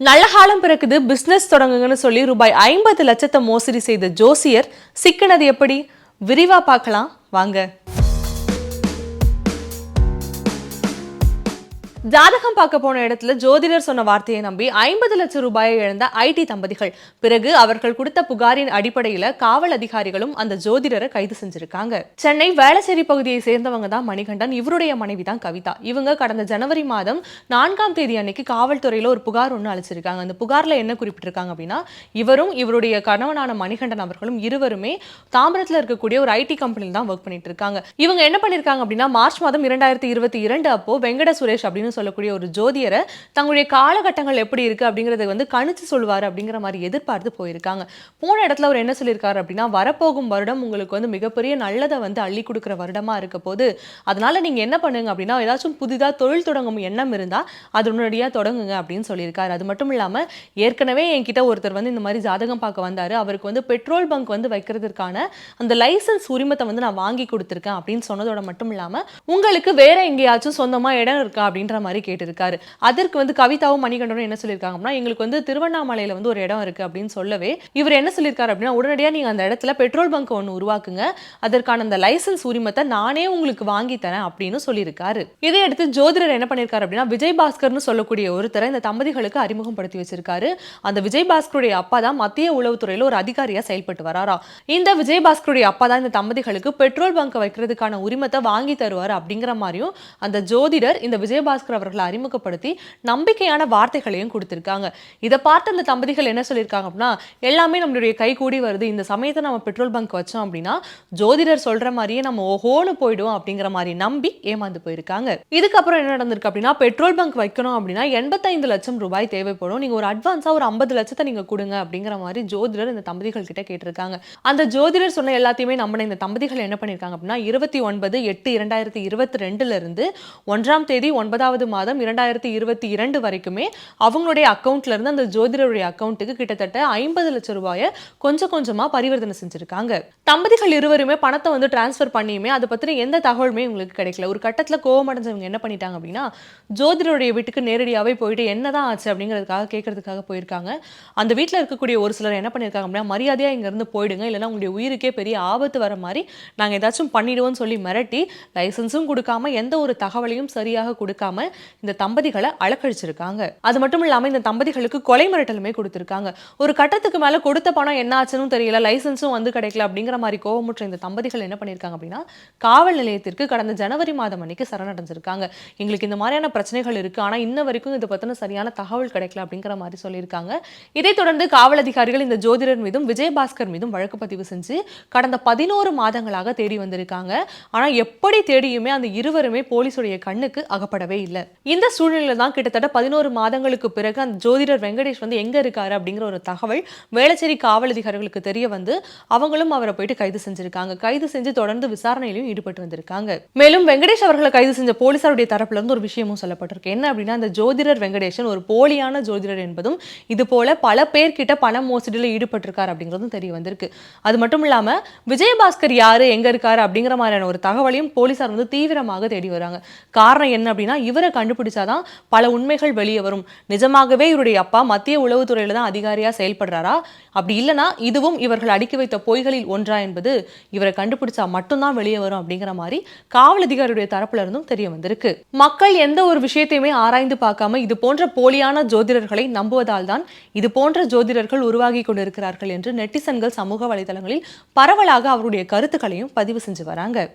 நல்ல காலம் பிறக்குது பிஸ்னஸ் தொடங்குங்கன்னு சொல்லி ரூபாய் ஐம்பது லட்சத்தை மோசடி செய்த ஜோசியர் சிக்கினது எப்படி? விரிவா பார்க்கலாம். வாங்க. ஜாதகம் பார்க்க போன இடத்துல ஜோதிடர் சொன்ன வார்த்தையை நம்பி ஐம்பது லட்சம் ரூபாயை இழந்த ஐடி தம்பதிகள். பிறகு அவர்கள் கொடுத்த புகாரின் அடிப்படையில காவல் அதிகாரிகளும் அந்த ஜோதிடரை கைது செஞ்சிருக்காங்க. சென்னை வேளச்சேரி பகுதியை சேர்ந்தவங்க தான் மணிகண்டன் இவருடைய மனைவி தான் கவிதா. இவங்க கடந்த ஜனவரி மாதம் நான்காம் தேதி அன்னைக்கு காவல்துறையில ஒரு புகார் ஒன்று அழைச்சிருக்காங்க அந்த புகார்ல என்ன குறிப்பிட்டிருக்காங்க அப்படின்னா இவரும் இவருடைய கணவனான மணிகண்டன் அவர்களும் இருவருமே தாம்பரத்துல இருக்கக்கூடிய ஒரு ஐடி கம்பெனியில் தான் ஒர்க் பண்ணிட்டு இருக்காங்க. இவங்க என்ன பண்ணிருக்காங்க அப்படின்னா மார்ச் மாதம் இரண்டாயிரத்தி இருபத்தி இரண்டு அப்போ வெங்கட சுரேஷ் அப்படின்னு சொல்லக்கூடிய ஒரு ஜோதியரை தங்களுடைய காலகட்டங்கள் எப்படி இருக்கு அப்படிங்கறத வந்து கணிச்சு சொல்லுவார் அப்படிங்கிற மாதிரி எதிர்பார்த்து போயிருக்காங்க. போன இடத்துல அவர் என்ன சொல்லியிருக்காரு அப்படின்னா வரப்போகும் வருடம் உங்களுக்கு வந்து மிகப்பெரிய நல்லதை வந்து அள்ளி கொடுக்குற வருடமா இருக்க போது அதனால நீங்க என்ன பண்ணுங்க அப்படின்னா ஏதாச்சும் புதிதாக தொழில் தொடங்கும் எண்ணம் இருந்தா அது உடனடியாக தொடங்குங்க அப்படின்னு சொல்லியிருக்காரு. அது மட்டும் இல்லாமல் ஏற்கனவே என்கிட்ட ஒருத்தர் வந்து இந்த மாதிரி ஜாதகம் பார்க்க வந்தாரு. அவருக்கு வந்து பெட்ரோல் பங்க் வந்து வைக்கிறதுக்கான அந்த லைசன்ஸ் உரிமத்தை வந்து நான் வாங்கி கொடுத்துருக்கேன் அப்படின்னு சொன்னதோட மட்டும் இல்லாமல் உங்களுக்கு வேற எங்கேயாச்சும் சொந்தமாக இடம் இருக்கா? அப்படின்ற மாதிரி கேட்டிருக்காரு. அதற்கு வந்து கவிதாவும் மணிகண்டனும் என்ன சொல்லியிருக்காங்க அப்படின்னா எங்களுக்கு வந்து திருவண்ணாமலையில வந்து ஒரு இடம் இருக்கு அப்படின்னு சொல்லவே இவர் என்ன சொல்லியிருக்காரு அப்படின்னா உடனடியாக நீங்கள் அந்த இடத்துல பெட்ரோல் பங்க் ஒன்று உருவாக்குங்க. அதற்கான அந்த லைசன்ஸ் உரிமத்தை நானே உங்களுக்கு வாங்கி தரேன் அப்படின்னு சொல்லியிருக்காரு. இதை அடுத்து ஜோதிடர் என்ன பண்ணியிருக்காரு அப்படின்னா விஜய் பாஸ்கர்னு சொல்லக்கூடிய ஒருத்தரை இந்த தம்பதிகளுக்கு அறிமுகப்படுத்தி வச்சிருக்காரு. அந்த விஜய் பாஸ்கருடைய அப்பா தான் மத்திய உளவுத்துறையில் ஒரு அதிகாரியாக செயல்பட்டு வராரா? இந்த விஜய் பாஸ்கருடைய அப்பா தான் இந்த தம்பதிகளுக்கு பெட்ரோல் பங்க் வைக்கிறதுக்கான உரிமத்தை வாங்கி தருவார் அப்படிங்கிற மாதிரியும் அந்த ஜோதிடர் இந்த விஜயபாஸ்கர் அவர்களை அறிமுகப்படுத்தி நம்பிக்கையான வார்த்தைகளையும் கொடுத்துருக்காங்க. இதை பார்த்து அந்த தம்பதிகள் என்ன சொல்லியிருக்காங்க அப்படின்னா எல்லாமே நம்மளுடைய கை கூடி வருது. இந்த சமயத்தை நம்ம பெட்ரோல் பங்க் வச்சோம் அப்படின்னா ஜோதிடர் சொல்கிற மாதிரியே நம்ம ஓஹோன்னு போயிடுவோம் அப்படிங்கிற மாதிரி நம்பி ஏமாந்து போயிருக்காங்க. இதுக்கப்புறம் என்ன நடந்திருக்கு அப்படின்னா பெட்ரோல் பங்க் வைக்கணும் அப்படின்னா எண்பத்தைந்து லட்சம் ரூபாய் தேவைப்படும். நீங்கள் ஒரு அட்வான்ஸாக ஒரு ஐம்பது லட்சத்தை நீங்கள் கொடுங்க அப்படிங்கிற மாதிரி ஜோதிடர் இந்த தம்பதிகள் கிட்ட கேட்டிருக்காங்க. அந்த ஜோதிடர் சொன்ன எல்லாத்தையுமே நம்ம இந்த தம்பதிகள் என்ன பண்ணியிருக்காங்க அப்படின்னா இருபத்தி ஒன்பது எட்டு இரண்டாயிரத்தி இருபத்தி ரெண்டுல இருந்து ஒன்றாம் தேதி ஒன்பதாவது மாதம் இரண்டாயிரத்தி இருபத்தி இரண்டு வரைக்குமே அவங்களுடைய அக்கௌண்ட்லேருந்து அந்த ஜோதிடருடைய அக்கௌண்ட்டுக்கு கிட்டத்தட்ட ஐம்பது லட்சம் ரூபாயை கொஞ்சம் கொஞ்சமாக பரிவர்த்தனை செஞ்சுருக்காங்க. தம்பதிகள் இருவருமே பணத்தை வந்து டிரான்ஸ்ஃபர் பண்ணியுமே அதை பற்றின எந்த தகவலுமே உங்களுக்கு கிடைக்கல. ஒரு கட்டத்தில் கோவமடைஞ்சவங்க என்ன பண்ணிட்டாங்க அப்படின்னா ஜோதிடருடைய வீட்டுக்கு நேரடியாகவே போயிட்டு என்னதான் ஆச்சு அப்படிங்கிறதுக்காக கேட்கறதுக்காக போயிருக்காங்க. அந்த வீட்டில் இருக்கக்கூடிய ஒரு சிலர் என்ன பண்ணியிருக்காங்க அப்படின்னா மரியாதையாக இங்கேருந்து போயிடுங்க இல்லைன்னா உங்களுடைய உயிருக்கே பெரிய ஆபத்து வர மாதிரி நாங்கள் ஏதாச்சும் பண்ணிடுவோம்னு சொல்லி மிரட்டி லைசன்ஸும் கொடுக்காம எந்த ஒரு தகவலையும் சரியாக கொடுக்காம இந்த தம்பதிகளை அலக்கழிச்சிருக்காங்க. அது மட்டும் இல்லாமல் இந்த தம்பதிகளுக்கு கொலை மிரட்டலுமே கொடுத்திருக்காங்க. ஒரு கட்டத்துக்கு மேல கொடுத்த பணம் என்ன ஆச்சுன்னு தெரியல லைசன்ஸும் வந்து கிடைக்கல அப்படிங்கிற மாதிரி கோவமுற்ற இந்த தம்பதிகள் என்ன பண்ணியிருக்காங்க அப்படின்னா காவல் நிலையத்திற்கு கடந்த ஜனவரி மாதம் அன்னைக்கு சரணடைஞ்சிருக்காங்க. எங்களுக்கு இந்த மாதிரியான பிரச்சனைகள் இருக்கு. ஆனா இன்ன வரைக்கும் இதை பத்தின சரியான தகவல் கிடைக்கல அப்படிங்கிற மாதிரி சொல்லியிருக்காங்க. இதைத் தொடர்ந்து காவல் அதிகாரிகள் இந்த ஜோதிடர் மீதும் விஜயபாஸ்கர் மீதும் வழக்கு பதிவு செஞ்சு கடந்த பதினோரு மாதங்களாக தேடி வந்திருக்காங்க. ஆனா எப்படி தேடியுமே அந்த இருவருமே போலீஸுடைய கண்ணுக்கு அகப்படவே இல்லை. இல்லை. இந்த சூழ்நிலையில தான் கிட்டத்தட்ட பதினோரு மாதங்களுக்கு பிறகு அந்த ஜோதிடர் வெங்கடேஷ் வந்து எங்க இருக்காரு அப்படிங்கிற ஒரு தகவல் வேளச்சேரி காவல் அதிகாரிகளுக்கு தெரிய வந்து அவங்களும் அவரை போயிட்டு கைது செஞ்சிருக்காங்க. கைது செஞ்சு தொடர்ந்து விசாரணையிலும் ஈடுபட்டு வந்திருக்காங்க. மேலும் வெங்கடேஷ் அவர்களை கைது செஞ்ச போலீசாருடைய தரப்புல இருந்து ஒரு விஷயமும் சொல்லப்பட்டிருக்கு. என்ன அப்படின்னா அந்த ஜோதிடர் வெங்கடேஷன் ஒரு போலியான ஜோதிடர் என்பதும் இது போல பல பேர்கிட்ட பண மோசடியில் ஈடுபட்டிருக்காரு அப்படிங்கிறதும் தெரிய வந்திருக்கு. அது மட்டும் இல்லாம விஜயபாஸ்கர் யாரு எங்க இருக்காரு அப்படிங்கிற மாதிரியான ஒரு தகவலையும் போலீசார் வந்து தீவிரமாக தேடி வராங்க. காரணம் என்ன அப்படின்னா இவரை கண்டுபிடிச்சாதான் பல உண்மைகள் வெளியே வரும். நிஜமாகவே இவருடைய அப்பா மத்திய உளவுத்துறையில தான் அதிகாரியா செயல்படுறாரா? அப்படி இல்லைன்னா இதுவும் இவர்கள் அடுக்கி வைத்த பொய்களில் ஒன்றா என்பது இவரை கண்டுபிடிச்சா மட்டும்தான் வெளியே வரும் அப்படிங்கிற மாதிரி காவல் அதிகாரியுடைய தரப்புல இருந்தும் தெரிய வந்திருக்கு. மக்கள் எந்த ஒரு விஷயத்தையுமே ஆராய்ந்து பார்க்காம இது போன்ற போலியான ஜோதிடர்களை நம்புவதால் தான் இது போன்ற ஜோதிடர்கள் உருவாகி கொண்டிருக்கிறார்கள் என்று நெட்டிசன்கள் சமூக வலைதளங்களில் பரவலாக அவருடைய கருத்துக்களையும் பதிவு செஞ்சு வராங்க.